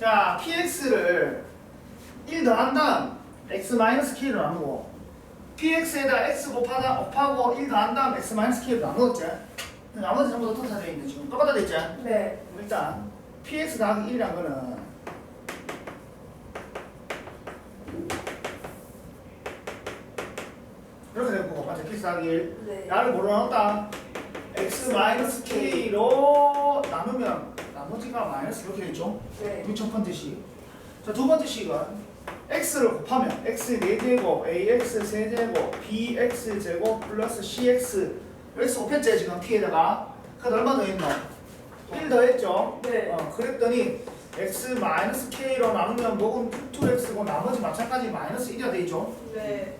자, px를 1 더한 다음 x 마이너스 k로 나누고 px에다 x 곱하다 곱하고 1 더한 다음 x 마이너스 k로 나누었지? 나머지 전부 다 토탈 되어 있는 지금 똑같아 됐지? 네. 일단 px 더하기 1이란 거는 이렇게 되고 맞죠? px 더하기 1 네. 뭐로 나눴다? x 마이너스 k로 나머지가 마이너스 이렇게 되죠? 네. 번째 식. 자, 두 번째 식은 x를 곱하면 x 4제곱, ax 세제곱, bx 제곱 플러스 cx x 곱했지 지금 p에다가 그래서 얼마 더 했노? 1 더했죠? 네. 어, 그랬더니 x 마이너스 k로 나누면 뭐건 2x고 나머지 마찬가지 마이너스 1이가 되죠? 네.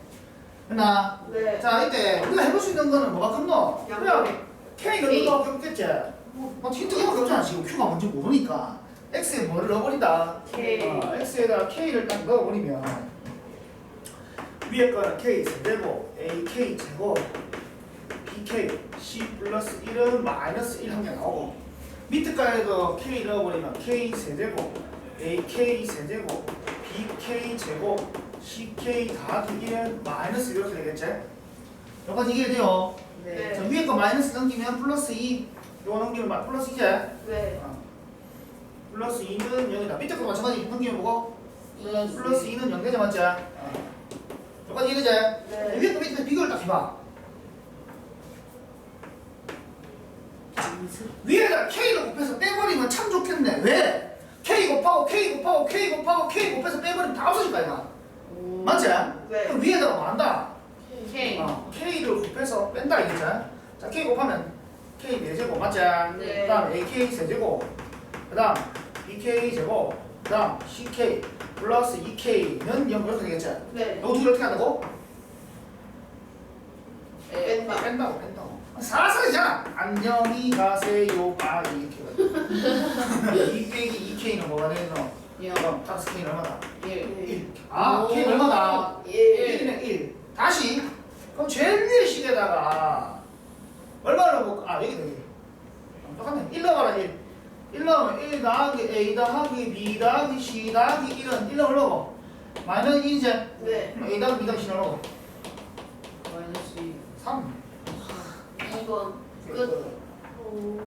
했나? 네. 자 이때 우리가 해볼 수 있는 거는 뭐가? 양변. 그냥 K 넣는 거밖에 없겠지 뭐, 뭐 힌트가 없잖아 지금 Q가 뭔지 모르니까 X에 뭐를 넣어버린다 K. 어, X에다가 K를 딱 넣어버리면 위에 거는 K 세제곱 AK 제곱 BK C 플러스 1은 마이너스 1 한 개 나오고 밑에 거에도 K 넣어버리면 K 세제곱 AK 세제곱 BK 제곱 CK 더하기 1은 마이너스 이렇게 되겠지? 여기까지 이해돼요? 네. 자, 위에 거 마이너스 넘기면 플러스 2 이거 넘기면 마- 플러스 2제 네. 어. 플러스 2는 0이다 밑에 거 마찬가지 넘기면 뭐고? 플러스 2는 0 되죠 맞지? 어. 여기까지 이해되지? 네. 위에 거 밑에 비교를 딱 해봐 위에다 K를 곱해서 빼버리면 참 좋겠네 왜? K 곱하고 K 곱하고 K 곱하고 K 곱해서 빼버리면 다 없어질 거야 이거 맞지? 네. 그럼 위에다가 뭐 한다? K. 어, K를 곱해서 뺀다 이거지. 자, K 곱하면 K 4제곱 맞지? 네. 그 다음 AK 세제곱. 그 다음 BK 제곱. 그 다음 CK 플러스 2K는 0 이렇게 되겠지? 네. 이거 두개 어떻게 한다고? 뺀다. 뺀다고 뺀다고. 사라사이잖아. 안녕히 가세요. 아 이렇게. 2 빼기 2K는 뭐가 되노? 영. 그럼 플러스 K는 얼마다? 일. 1. 아, K 는 얼마다? 예. 1이네 1 다시 그럼 제일 위에 식에다가 얼마를 넣고 아 여기다 여기 똑같네 1 넣어봐라 1 1 넣으면 1 더하기 A 더하기 B 더하기 C 더하기 1은 1 넣으려고 마이너스 2이제 네. A 더하기 B 더하기 C 넣으려고 마이너스 이. 3 2번. 끝. 오.